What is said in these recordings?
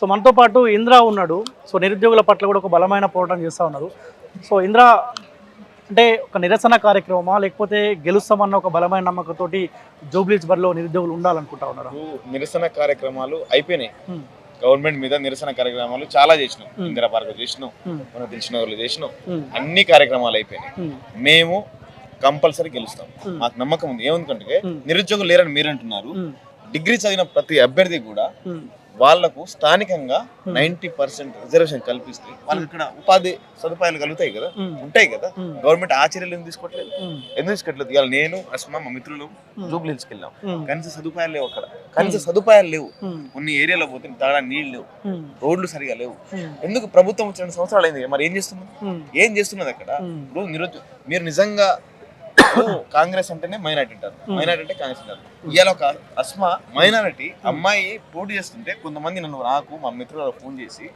So మనతో పాటు ఇంద్ర ఉన్నాడు. సో నిరుద్యోగుల పట్ల కూడా ఒక బలమైన పోరాటం చేస్తూ ఉన్నారు సో ఇంద్ర అంటే ఒక నిరసన కార్యక్రమమా? లేకపోతే గెలుస్తామన్న ఒక బలమైన నమ్మకంతోటి జూబ్లీస్ బరిలో నిరుద్యోగులు ఉండాలనుకుంటా ఉన్నారు? నిరసన కార్యక్రమాలు అయిపోయినాయి. గవర్నమెంట్ మీద నిరసన కార్యక్రమాలు చాలా చేసినాం. ఇందిరా పార్క్ చేసినాం. మన తెలిసిన వాళ్ళు చేసినాం. అన్ని కార్యక్రమాలు అయిపోయినాయి. మేము కంపల్సరీ గెలుస్తాం. మాకు నమ్మకం ఉంది. ఏమనుకుంటే Hmm. నిరుద్యోగులు లేరని మీరు అంటున్నారు డిగ్రీ చదివిన ప్రతి అభ్యర్థి కూడా వాళ్ళకు స్థానికంగా Hmm. నైన్టీ పర్సెంట్ రిజర్వేషన్ కల్పిస్తే వాళ్ళకి ఇక్కడ ఉపాధి సదుపాయాలు కలుగుతాయి కదా? ఉంటాయి కదా? గవర్నమెంట్ ఆ చర్యలు ఎందుకు తీసుకోవట్లేదు? ఎందుకు తీసుకోవట్లేదు? ఇవాళ నేను అస్మా మా మిత్రులు జూబ్లీ వెళ్ళాం. కనీస సదుపాయాలు లేవు అక్కడ. కనీస సదుపాయాలు లేవు. కొన్ని ఏరియాలో పోతే తాడా నీళ్ళు లేవు. రోడ్లు సరిగా లేవు. ఎందుకు ప్రభుత్వం వచ్చిన సంవత్సరాలు అయింది? మరి ఏం చేస్తున్నది ఏం చేస్తున్నది అక్కడ? ఇప్పుడు మీరు నిజంగా కాంగ్రెస్ అంటేనే మైనారిటీ అంటారు. మైనారిటీ అంటే కాంగ్రెస్ అంటారు. ఇవాళ ఒక అస్మా మైనారిటీ అమ్మాయి పోటీ చేస్తుంటే కొంతమంది నన్ను నాకు మా మిత్రులు ఫోన్ చేసి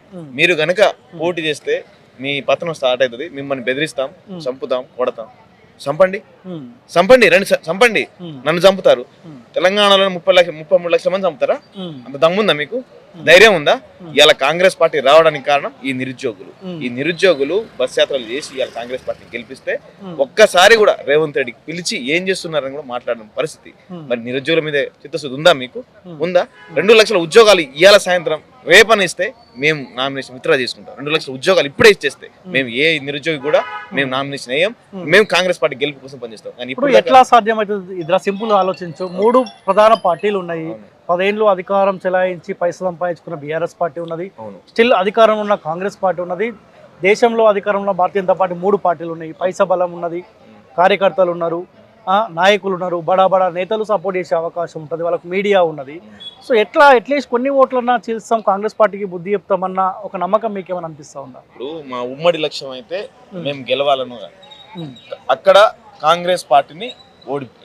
మీరు గనక పోటీ చేస్తే మీ పతనం స్టార్ట్ అవుతుంది మిమ్మల్ని బెదిరిస్తాం చంపుతాం కొడతాం. చంపండి. చంపండి రండి చంపండి. నన్ను చంపుతారు. తెలంగాణలో ముప్పై లక్ష ముప్పై మూడు లక్షల మంది చంపుతారా? అంత దమ్ముందా మీకు? ధైర్యం ఉందా? ఇలా కాంగ్రెస్ పార్టీ రావడానికి కారణం ఈ నిరుద్యోగులు. ఈ నిరుద్యోగులు బస్ యాత్రలు చేసి ఇవాళ కాంగ్రెస్ పార్టీ గెలిపిస్తే ఒక్కసారి కూడా రేవంత్ రెడ్డికి పిలిచి ఏం చేస్తున్నారని కూడా మాట్లాడిన పరిస్థితి. మరి నిరుద్యోగుల మీద చిత్తశుద్ధి ఉందా మీకు? ఉందా? రెండు లక్షల ఉద్యోగాలు ఇవాళ సాయంత్రం రేపని ఇస్తే మేము నామినేషన్ విత్డ్రా చేసుకుంటాం. రెండు లక్షల ఉద్యోగాలు ఇప్పుడే ఇచ్చేస్తే మేము. ఏ నిరుద్యోగి కూడా మేము నామినేషన్ వేయం. మేము. కాంగ్రెస్ పార్టీ గెలుపు కోసం పనిచేస్తాం. కానీ ఇప్పుడు ఎట్లా సాధ్యమవుతుంది? ఇద్దరు సింపుల్ ఆలోచించు. మూడు ప్రధాన పార్టీలు ఉన్నాయి. పదేళ్ళు అధికారం చెలాయించి పైసలు సంపాదించుకున్న బీఆర్ఎస్ పార్టీ ఉన్నది. స్టిల్ అధికారంలో ఉన్న కాంగ్రెస్ పార్టీ ఉన్నది. దేశంలో అధికారంలో భారతీయ జనతా పార్టీ మూడు పార్టీలు ఉన్నాయి. పైసా బలం ఉన్నది. కార్యకర్తలు ఉన్నారు. నాయకులు ఉన్నారు బడా బడా నేతలు సపోర్ట్ చేసే అవకాశం ఉంటుంది వాళ్ళకు మీడియా ఉన్నది. సో ఎట్లా అట్లీస్ట్ కొన్ని ఓట్లన్నా చీల్స్తాం కాంగ్రెస్ పార్టీకి బుద్ధి చెప్తామన్న ఒక నమ్మకం మీకు ఏమైనా అనిపిస్తా ఉందా? ఇప్పుడు మా ఉమ్మడి లక్ష్యం అయితే. మేము గెలవాలను అక్కడ కాంగ్రెస్ పార్టీని ఓడి ఉమ్,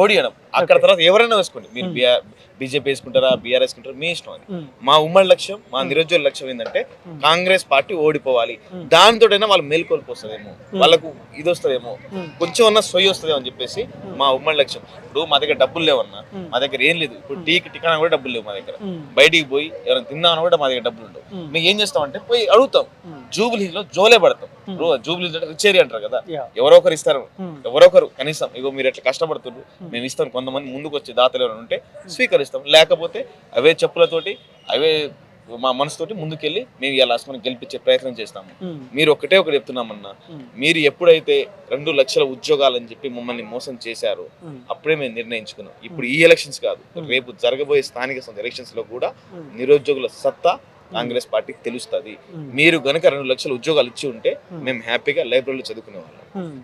ఓడియడం. అక్కడ. తర్వాత ఎవరైనా వేసుకోండి. మీరు ఉమ్. బీజేపీ వేసుకుంటారా బీఆర్ వేసుకుంటారా మీ ఇష్టం అది. ఉమ్, మా ఉమ్మడి లక్ష్యం మా. నిరుద్యోగ లక్ష్యం ఏంటంటే కాంగ్రెస్ పార్టీ ఓడిపోవాలి. దానితోటైనా వాళ్ళు మేల్కొల్పు వస్తుందేమో వాళ్ళకు ఇది వస్తుందేమో కొంచెం అన్న సొయ్యి వస్తుందేమో అని చెప్పేసి మా ఉమ్మడి లక్ష్యం. ఇప్పుడు మా దగ్గర డబ్బులు లేవన్నా మా దగ్గర ఏం లేదు. ఇప్పుడు టీకి టికానా కూడా డబ్బులు లేవు మా దగ్గర. బయటికి పోయి ఎవరైనా తిందామని కూడా మా దగ్గర డబ్బులు ఉండవు. మేము ఏం చేస్తామంటే పోయి అడుగుతాం. ఉమ్, జూబిలీస్లో జోలే పడతాం. ఇప్పుడు అంటే రిచ్ ఏరియా అంటారు కదా. ఎవరో ఒకరు ఇస్తారు. ఉమ్, ఎవరో ఒకరు కనీసం ఇగో మీరు ఎట్లా కష్టపడుతున్నారు Hmm. మేము ఇస్తాం కొంతమంది ముందుకు వచ్చి దాతలు ఎవరైనా ఉంటే స్వీకరిస్తాం. లేకపోతే అవే చెప్పులతోటి అవే మా మనసుతోటి ముందుకెళ్ళి మేము ఇలా అసలు గెలిపించే ప్రయత్నం చేస్తాము. మీరు ఒకటే ఒకటి చెప్తున్నామన్నా మీరు ఎప్పుడైతే రెండు లక్షల ఉద్యోగాలని చెప్పి మమ్మల్ని మోసం చేశారో అప్పుడే మేము నిర్ణయించుకున్నాం. ఇప్పుడు ఈ ఎలక్షన్స్ కాదు Hmm. రేపు జరగబోయే స్థానిక సంస్థ ఎలక్షన్స్లో కూడా నిరుద్యోగుల సత్తా కాంగ్రెస్ పార్టీకి తెలుస్తుంది. మీరు గనుక రెండు లక్షల ఉద్యోగాలు ఇచ్చి ఉంటే. మేము. హ్యాపీగా లైబ్రరీలో చదువుకునే వాళ్ళం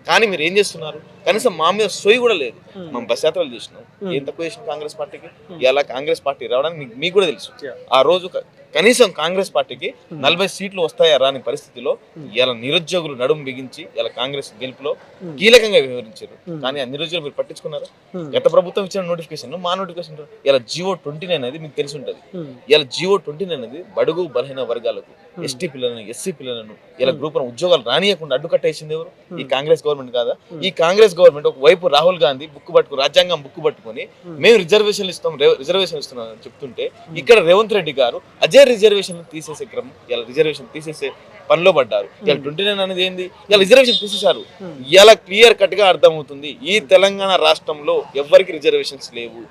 కానీ మీరు ఏం చేస్తున్నారు కనీసం మా మీద సొయ్యి కూడా లేదు మనం బస్ యాత్రలు చేసినాం. ఏం తక్కువ చేసినాం కాంగ్రెస్ పార్టీకి. ఇలా కాంగ్రెస్ పార్టీ రావడానికి మీకు- కూడా తెలుసు. ఆ రోజు కనీసం కాంగ్రెస్ పార్టీకి. నలభై సీట్లు వస్తాయా రాని పరిస్థితిలో. ఇలా నిరుద్యోగులు నడుము బిగించి ఇలా కాంగ్రెస్ గెలుపులో కీలకంగా వ్యవహరించారు Hmm. కానీ ఆ నిరుద్యోగులు మీరు పట్టించుకున్నారు గత ప్రభుత్వం ఇచ్చిన నోటిఫికేషన్ మా నోటిఫికేషన్ ఇలా జియో ట్వంటీ నైన్ అనేది మీకు తెలిసి ఉంటుంది ఇలా జియో ట్వంటీ నైన్ అనేది బడుగు బలహీన వర్గాలకు. ఎస్టీ పిల్లలను ఎస్సీ పిల్లలను ఇలా. గ్రూప్ ఉద్యోగాలు రానియకుండా అడ్డుకట్టేసింది ఎవరు ఈ. కాంగ్రెస్ గవర్నమెంట్ కాదా. ఈ కాంగ్రెస్ గవర్నమెంట్ ఒక వైపు రాహుల్ గాంధీ బుక్ పట్టుకు రాజ్యాంగం బుక్ పట్టుకొని. మేము. రిజర్వేషన్లు ఇస్తాం రిజర్వేషన్ ఇస్తున్నాం అని చెప్తుంటే. ఇక్కడ రేవంత్ రెడ్డి గారు అజే రిజర్వేషన్ తీసేసే క్రమం ఇలా రిజర్వేషన్ తీసేసే పనిలో పడ్డారు. ఇలా. ట్వంటీ నైన్ అనేది ఏంది? ఇలా రిజర్వేషన్ తీసేశారు. ఇలా క్లియర్ కట్గా అర్థమవుతుంది. ఈ తెలంగాణ రాష్ట్రంలో ఎవరికి రిజర్వేషన్స్ లేవు.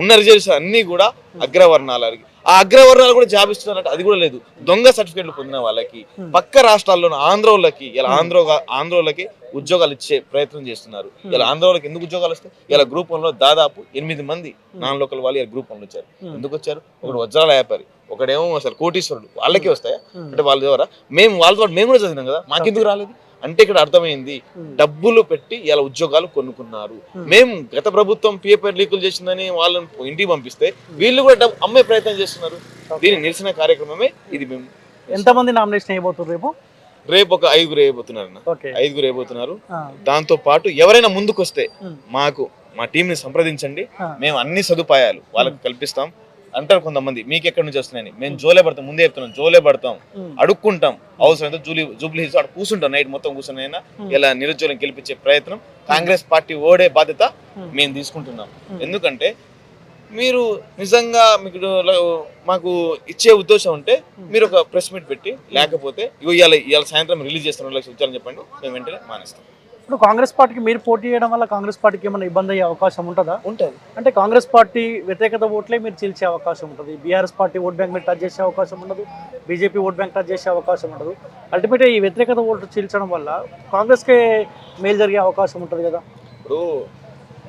ఉన్న రిజర్వేషన్ అన్ని కూడా అగ్రవర్ణాలకి ఆ అగ్రవర్ణాలు కూడా జాబ్ ఇస్తున్నట్టు అది కూడా లేదు. దొంగ సర్టిఫికేట్లు పొందిన వాళ్ళకి. పక్క రాష్ట్రాల్లోని ఆంధ్రోళ్ళకి ఇలా. ఆంధ్రో ఆంధ్రోళ్ళకి ఉద్యోగాలు ఇచ్చే ప్రయత్నం చేస్తున్నారు. ఇలా ఆంధ్రోళ్ళకి ఎందుకు ఉద్యోగాలు వస్తాయి? ఇలా గ్రూప్ వన్లో దాదాపు ఎనిమిది మంది నాన్ లోకల్ వాళ్ళు ఇలా గ్రూప్ వన్ వచ్చారు. ఎందుకు వచ్చారు? ఒకడు వజ్రాల వ్యాపారి ఒకడేమో అసలు కోటీశ్వరుడు వాళ్ళకే వస్తాయా? అంటే వాళ్ళ ద్వారా మేము వాళ్ళతో మేము కూడా చదివినాం కదా మాకెందుకు రాలేదు? అంటే ఇక్కడ అర్థమైంది డబ్బులు పెట్టి ఇలా ఉద్యోగాలు కొనుక్కున్నారు. మేము. గత ప్రభుత్వం పేపర్ లీకులు చేసిందని వాళ్ళని ఇంటికి పంపిస్తే వీళ్ళు కూడా డబ్బు అమ్మే ప్రయత్నం చేస్తున్నారు. దీని నిరసన కార్యక్రమమే ఇది మేము ఎంతమంది నామినేషన్ అయిపోతున్నారు రేపు? రేపు ఒక ఐదుగురు వేయబోతున్నారు ఐదుగురు వేయబోతున్నారు. దాంతో పాటు ఎవరైనా ముందుకు వస్తే ఉమ్, మాకు మా టీంని సంప్రదించండి. ఆ, మేము అన్ని సదుపాయాలు వాళ్ళకి కల్పిస్తాం. అంటారు కొంతమంది మీకు ఎక్కడి నుంచి వస్తున్నాయని మేము జోలే పడతాం ముందే చెప్తున్నాం జోలే పడతాం అడుక్కుంటాం అవసరమైతే జూలీ జూబ్లీ హిల్స్ అక్కడ కూర్చుంటాం నైట్ మొత్తం కూర్చుని అయినా. ఇలా నిరుద్యోగం గెలిపించే ప్రయత్నం కాంగ్రెస్ పార్టీ ఓడే బాధ్యత. మేము తీసుకుంటున్నాం. ఎందుకంటే మీరు నిజంగా మీకు మాకు ఇచ్చే ఉద్దేశం ఉంటే మీరు ఒక ప్రెస్ మీట్ పెట్టి లేకపోతే ఇవాళ ఇవాళ సాయంత్రం రిలీజ్ చేస్తున్న లక్ష ఉద్యోగాలు చెప్పండి మేము వెంటనే మానేస్తాం ఇప్పుడు కాంగ్రెస్ పార్టీకి మీరు పోటీ చేయడం వల్ల కాంగ్రెస్ పార్టీకి ఏమైనా ఇబ్బంది అయ్యే అవకాశం ఉంటుందా? ఉంటుంది. అంటే కాంగ్రెస్ పార్టీ వ్యతిరేకత ఓట్లే మీరు చీల్చే అవకాశం ఉంటుంది. బీఆర్ఎస్ పార్టీ ఓట్ బ్యాంక్ మీరు టచ్ చేసే అవకాశం ఉండదు. బీజేపీ ఓట్ బ్యాంక్ టచ్ చేసే అవకాశం ఉండదు. అల్టిమేట్గా ఈ వ్యతిరేకత ఓటు చీల్చడం వల్ల కాంగ్రెస్కే మేలు జరిగే అవకాశం ఉంటుంది కదా? ఇప్పుడు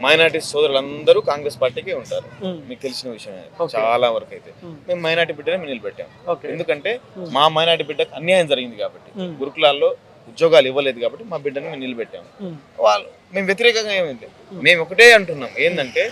మైనార్టీ సోదరులందరూ కాంగ్రెస్ పార్టీకే ఉంటారు. మీకు తెలిసిన విషయమే Okay. చాలా వరకు అయితే. మేము. మైనార్టీ బిడ్డనే మేము నిలబెట్టాం ఓకే. ఎందుకంటే. మా మైనార్టీ బిడ్డకు అన్యాయం జరిగింది కాబట్టి. గురుకులాల్లో ఉద్యోగాలు ఇవ్వలేదు కాబట్టి మా బిడ్డను మేము నిలబెట్టాము. వాళ్ళు మేము వ్యతిరేకంగా ఏమైంది? మేము ఒకటే అంటున్నాం ఏంటంటే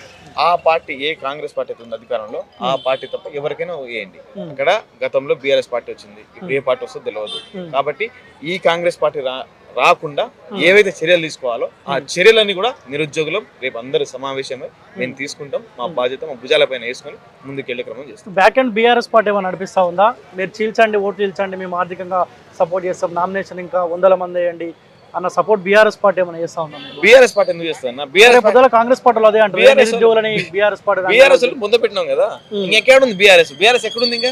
ఆ పార్టీ ఏ కాంగ్రెస్ పార్టీ అయితే ఉందో అధికారంలో ఆ పార్టీ తప్ప ఎవరికైనా వేయండి అక్కడ గతంలో బీఆర్ఎస్ పార్టీ వచ్చింది. ఇప్పుడు ఏ పార్టీ వస్తుందో తెలియదు. కాబట్టి ఈ కాంగ్రెస్ పార్టీ రా రాకుండా ఏవైతే చర్యలు తీసుకోవాలో ఆ చర్యలన్నీ కూడా నిరుద్యోగులం రేపు అందరి సమావేశమై మేము తీసుకుంటాం. మా బాధ్యత మా భుజాల పైన వేసుకొని ముందుకెళ్ళే క్రమం చేస్తాం. బ్యాక్ అండ్ బీఆర్ఎస్ పార్టీ ఏమైనా నడిపిస్తా ఉందా? మీరు చీల్చండి ఓట్లు చీల్చండి మేము ఆర్థికంగా సపోర్ట్ చేస్తాం. నామినేషన్ ఇంకా వందల మంది వేయండి. అన్న సపోర్ట్ బీఆర్ఎస్ పార్టీ ఏమైనా చేస్తా ఉన్నాం బీఆర్ఎస్ పార్టీ ఎందుకు చేస్తాను రేపు బీఆర్ఎస్ పొద్దున కాంగ్రెస్ పార్టీలో అదే నిరుద్యోగులని బీఆర్ఎస్ పార్టీ బీఆర్ఎస్ ముందు పెట్టినాం కదా. ఇంకెక్కడ ఉంది బీఆర్ఎస్ బీఆర్ఎస్ ఎక్కడుంది ఇంకా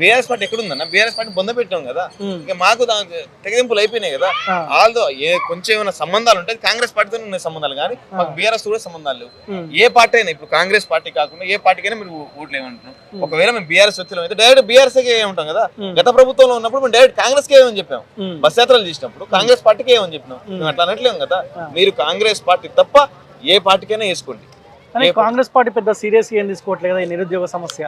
బీఆర్ఎస్ పార్టీ ఎక్కడుందన్న బీఆర్ఎస్ పార్టీ బొంద పెట్టినాం కదా ఇంకా మాకు తెగదింపులు అయిపోయినాయి కదా ఆ, వాళ్ళతో ఏ కొంచెం ఏమైనా సంబంధాలు ఉంటాయి కాంగ్రెస్ పార్టీతో ఉన్న సంబంధాలు కానీ మాకు బీఆర్ఎస్ కూడా సంబంధాలు లేవు ఏ పార్టీ అయినా ఇప్పుడు కాంగ్రెస్ పార్టీ కాకుండా ఏ పార్టీకైనా మీరు ఓట్లు ఏమంటున్నాం ఒకవేళ మేము బీఆర్ఎస్ వ్యక్తులు అయితే డైరెక్ట్ బీఆర్ఎస్ కే ఉంటాం కదా. గత ప్రభుత్వంలో ఉన్నప్పుడు మేము డైరెక్ట్ కాంగ్రెస్ కే ఏమని చెప్పాం బస్ యాత్రలు చేసినప్పుడు కాంగ్రెస్ పార్టీకి ఏమని చెప్పినాం. మేము అట్లా అనట్లేము కదా. మీరు కాంగ్రెస్ పార్టీ తప్ప ఏ పార్టీకైనా వేసుకోండి. కానీ కాంగ్రెస్ పార్టీ పెద్ద సీరియస్ ఏం తీసుకోవట్లేదు కదా ఈ నిరుద్యోగ సమస్య.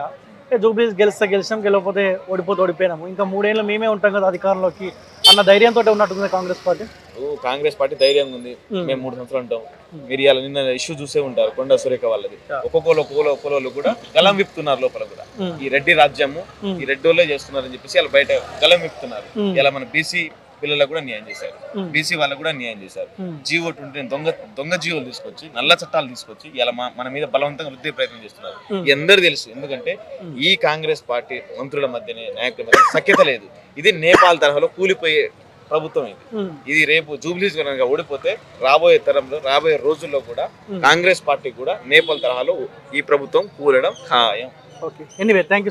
ఏ జూబ్లీస్ గెలిస్తే గెలిచాం గెలవకపోతే ఓడిపోతే ఓడిపోయినాము. ఇంకా మూడేళ్ళు మేమే ఉంటాం కదా అధికారంలోకి అన్న ధైర్యంతో ఉన్నట్టుంది కాంగ్రెస్ పార్టీ? ఓ, కాంగ్రెస్ పార్టీ ధైర్యంగా ఉంది. మేము. మూడు సంవత్సరాలు ఉంటాం. మీరు ఇవాళ నిన్న ఇష్యూ చూసే ఉంటారు కొండ సురేఖ వాళ్ళది. ఒక్కొక్కరు ఒక్కొక్కరు ఒక్కొక్కరు కూడా గలం విప్పుతున్నారు లోపల కూడా. ఈ రెడ్డి రాజ్యము ఈ రెడ్డి వాళ్ళే చేస్తున్నారని చెప్పేసి ఇలా బయట గలం విప్పుతున్నారు. ఉమ్, ఇలా మన బీసీ పిల్లలకు కూడా న్యాయం చేశారు. బీసీ వాళ్ళకు కూడా న్యాయం చేశారు. జీవో ట్వంటీ దొంగ దొంగ జీవోలు తీసుకొచ్చి నల్ల చట్టాలు తీసుకొచ్చి ఇలా మన మీద బలవంతంగా వృద్ధి ప్రయత్నం చేస్తున్నారు. అందరు తెలుసు. ఎందుకంటే. ఈ కాంగ్రెస్ పార్టీ మంత్రుల మధ్యనే నాయకుల మధ్య సఖ్యత లేదు. ఇది నేపాల్ తరహాలో కూలిపోయే ప్రభుత్వం ఇది. ఇది రేపు జూబ్లీస్ కనుక ఓడిపోతే రాబోయే తరంలో రాబోయే రోజుల్లో కూడా. కాంగ్రెస్ పార్టీ కూడా నేపాల్ తరహాలో ఈ ప్రభుత్వం కూలడం ఖాయం. ఓకే. Anyway thank you